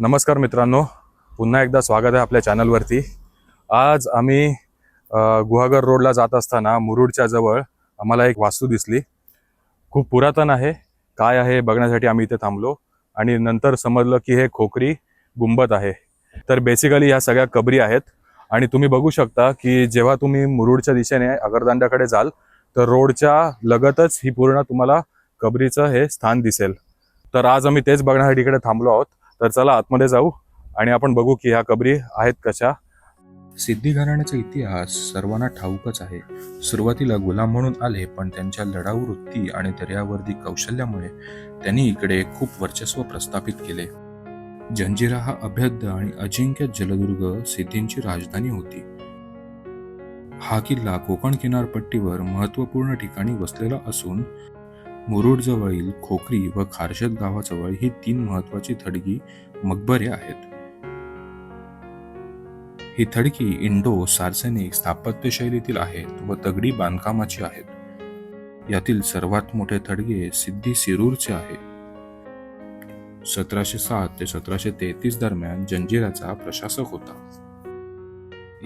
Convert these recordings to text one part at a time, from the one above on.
नमस्कार मित्रांनो. पुन्हा एकदा स्वागत आहे आपल्या चॅनलवरती. आज आम्ही गुहागर रोडला जात असताना मुरुडच्या जवळ आम्हाला एक वास्तू दिसली. खूप पुरातन आहे. काय आहे बघण्यासाठी आम्ही इथे थांबलो आणि नंतर समजलं की हे खोकरी गुंबत आहे. तर बेसिकली ह्या सगळ्या कबरी आहेत आणि तुम्ही बघू शकता की जेव्हा तुम्ही मुरुडच्या दिशेने अगरदांड्याकडे जाल तर रोडच्या लगतच ही पूर्ण तुम्हाला कबरीचं हे स्थान दिसेल. तर आज आम्ही तेच बघण्यासाठी इकडे थांबलो आहोत. तर चला आतमध्ये जाऊ आणि आपण बघू की ह्या कबरी आहेत कशा. सिद्धी घराण्याचा इतिहास सर्वांना ठाऊकच आहे. सुरुवातीला गुलाम म्हणून आले पण त्यांच्या लढाऊ वृत्ती आणि दर्यावर्दी कौशल्यामुळे त्यांनी इकडे खूप वर्चस्व प्रस्थापित केले. जंजिरा हा अभेद्य आणि अजिंक्य जलदुर्ग सिद्धींची राजधानी होती. हा किल्ला कोकण किनारपट्टीवर महत्त्वपूर्ण ठिकाणी वसलेला असून मुरुडजवळील खोकरी व खारशद गावाजवळ ही तीन महत्वाची थडगी मकबरे आहेत. ही थडकी इंडो सार्सेनिक स्थापत्य शैलीतील आहेत व दगडी बांधकामाची आहेत यातील सर्वात मोठे थडगे सिद्धी सिरूरचे आहे. सतराशे सात ते सतराशे तेहतीस दरम्यान जंजिराचा प्रशासक होता.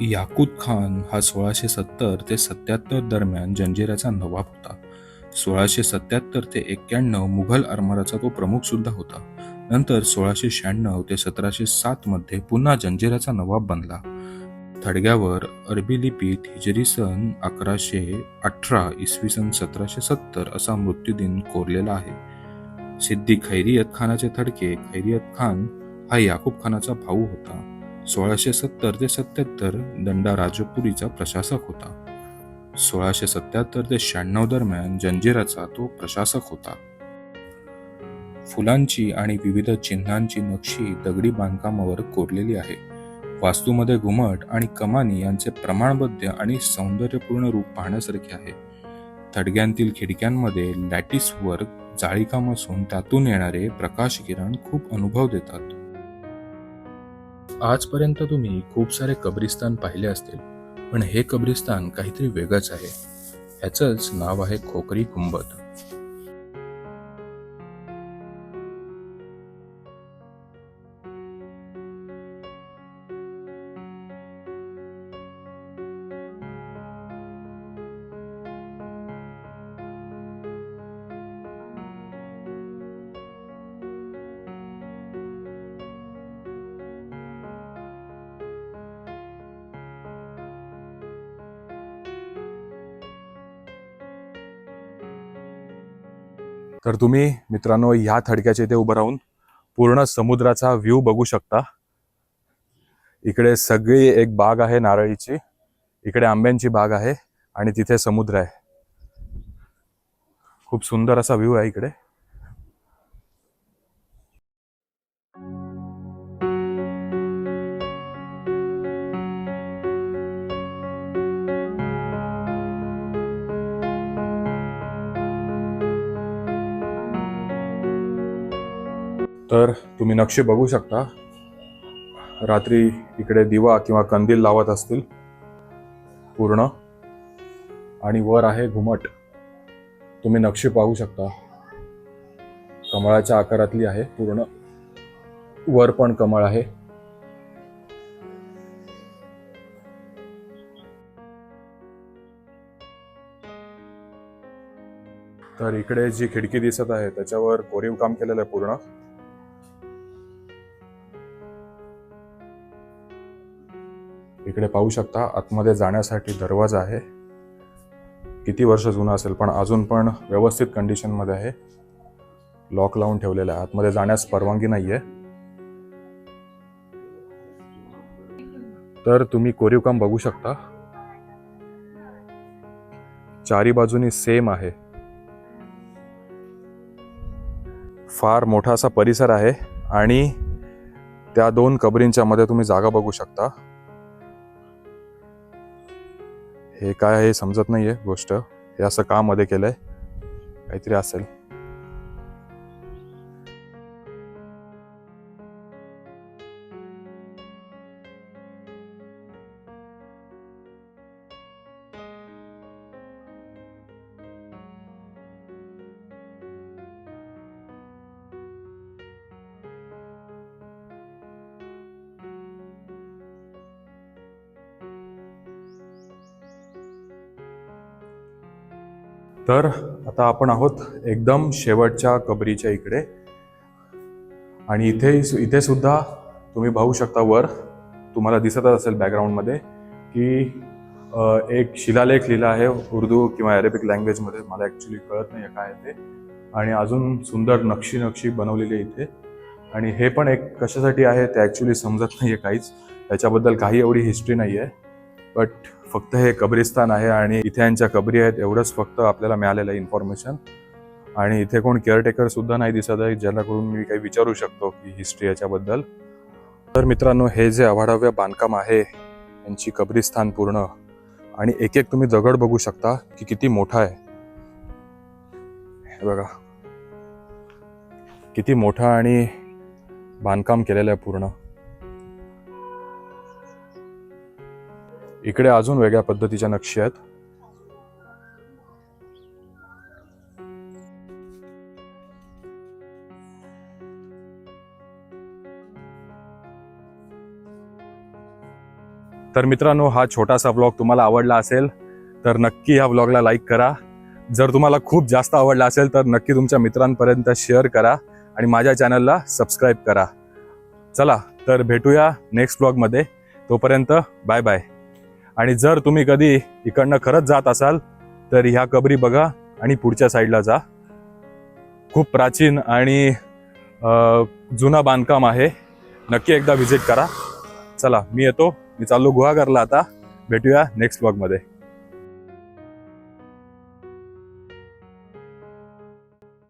याकूत खान हा सोळाशे सत्तर ते सत्याहत्तर दरम्यान जंजिराचा नवाब होता. सोळाशे सत्याहत्तर ते एक्क्याण्णव मुघल आरमाराचा तो प्रमुख सुद्धा होता. नंतर सोळाशे शहाण्णव ते सतराशे सात मध्ये पुन्हा जंजिराचा नवाब बनला. थडग्यावर अरबी लिपीत हिजरी सन अकराशे अठरा इसवी सन सतराशे सत्तर असा मृत्यूदिन कोरलेला आहे. सिद्धी खैरियत खानाचे थडके खैरियत खान हा याकूब खानाचा भाऊ होता. सोळाशे सत्तर ते सत्याहत्तर दंडा राजपुरीचा प्रशासक होता. सोळाशे सत्याहत्तर ते शहाण्णव दरम्यान जंजिराचा तो प्रशासक होता. फुलांची आणि विविध चिन्हांची नक्षी दगडी बांधकामावर कोरलेली आहे. वास्तूमध्ये घुमट आणि कमानी यांचे प्रमाणबद्ध आणि सौंदर्यपूर्ण रूप पाहण्यासारखे आहे. थडग्यांतील खिडक्यांमध्ये लॅटिस वर्क जाळीकाम असून त्यातून येणारे प्रकाश किरण खूप अनुभव देतात. आजपर्यंत तुम्ही खूप सारे कब्रिस्तान पाहिले असतील. पण हे कब्रिस्तान काहीतरी वेगळंच आहे. ह्याचंच नाव आहे खोकरी गुंबद तर तुम्ही मित्रांनो ह्या थडक्याच्या इथे उभं राहून पूर्ण समुद्राचा व्ह्यू बघू शकता. इकडे सगळी एक बाग आहे नारळीची. इकडे आंब्यांची बाग आहे आणि तिथे समुद्र आहे. खूप सुंदर असा व्ह्यू आहे इकडे. तर तुम्ही नक्षी बघू शकता. रात्री इकडे दिवा किंवा कंदील लावत असतील. पूर्ण. आणि वर आहे घुमट. तुम्ही नक्षी पाहू शकता. कमळाच्या आकारातली आहे पूर्ण. वर पण कमळ आहे. तर इकडे जी खिडकी दिसत आहे त्याच्यावर कोरीव काम केलेलं आहे पूर्ण. इकडे पाहू शकता आतमध्ये जाण्यासाठी दरवाजा आहे. किती वर्ष जुना असेल पण अजून पण व्यवस्थित कंडिशनमध्ये आहे. लॉक लावून ठेवलेलं आहे. आतमध्ये जाण्यास परवानगी नाही आहे तर तुम्ही कोरीव काम बघू शकता. चारी बाजूनी सेम आहे. फार मोठा असा परिसर आहे आणि त्या दोन कबरींच्या मध्ये तुम्ही जागा बघू शकता. हे काय हे समजत नाही आहे गोष्ट. हे असं का मध्ये आहे काहीतरी असेल. तर आता आपण आहोत एकदम शेवटच्या कबरीच्या इकडे. आणि इथे इथे सुद्धा तुम्ही पाहू शकता वर तुम्हाला दिसतच असेल बॅकग्राऊंडमध्ये की एक शिलालेख लिहिला आहे उर्दू किंवा अरेबिक लँग्वेजमध्ये मला ॲक्च्युली कळत नाही काय आहे ते. आणि अजून सुंदर नक्षी नक्षी बनवलेली आहे इथे. आणि हे पण एक कशासाठी आहे ते ॲक्च्युली समजत नाही आहे काहीच. त्याच्याबद्दल काही एवढी हिस्ट्री नाही आहे बट फक्त हे कब्रिस्तान आहे आणि इथे यांच्या कबरी आहेत एवढंच फक्त आपल्याला मिळालेलं आहे इन्फॉर्मेशन आणि इथे कोण केअरटेकर सुद्धा नाही दिसत आहे ज्याच्याकडून मी काही विचारू शकतो की हिस्ट्री याच्याबद्दल. तर मित्रांनो हे जे अवाढव्य बांधकाम आहे यांची कब्रिस्तान पूर्ण. आणि एक एक तुम्ही दगड बघू शकता की किती मोठा आहे. हे बघा. किती मोठा आणि बांधकाम केलेलं आहे पूर्ण. इकडे अजून वेगळ्या पद्धतीच्या नक्षी आहेत. तर मित्रांनो हा छोटासा ब्लॉग तुम्हाला आवडला असेल तर नक्की ह्या ब्लॉगला लाईक करा. जर तुम्हाला खूप जास्त आवडला असेल तर नक्की तुमच्या मित्रांपर्यंत शेअर करा आणि माझ्या चॅनलला सबस्क्राईब करा. चला तर भेटूया नेक्स्ट ब्लॉगमध्ये तोपर्यंत बाय बाय आणि जर तुम्ही कधी इकडनं खरंच जात असाल तर ह्या कबरी बघा आणि पुढच्या साईडला जा. खूप प्राचीन आणि जुना जुनं बांधकाम आहे. नक्की एकदा व्हिजिट करा. चला मी येतो. मी चाललो गुहागरला आता. भेटूया नेक्स्ट ब्लॉगमध्ये.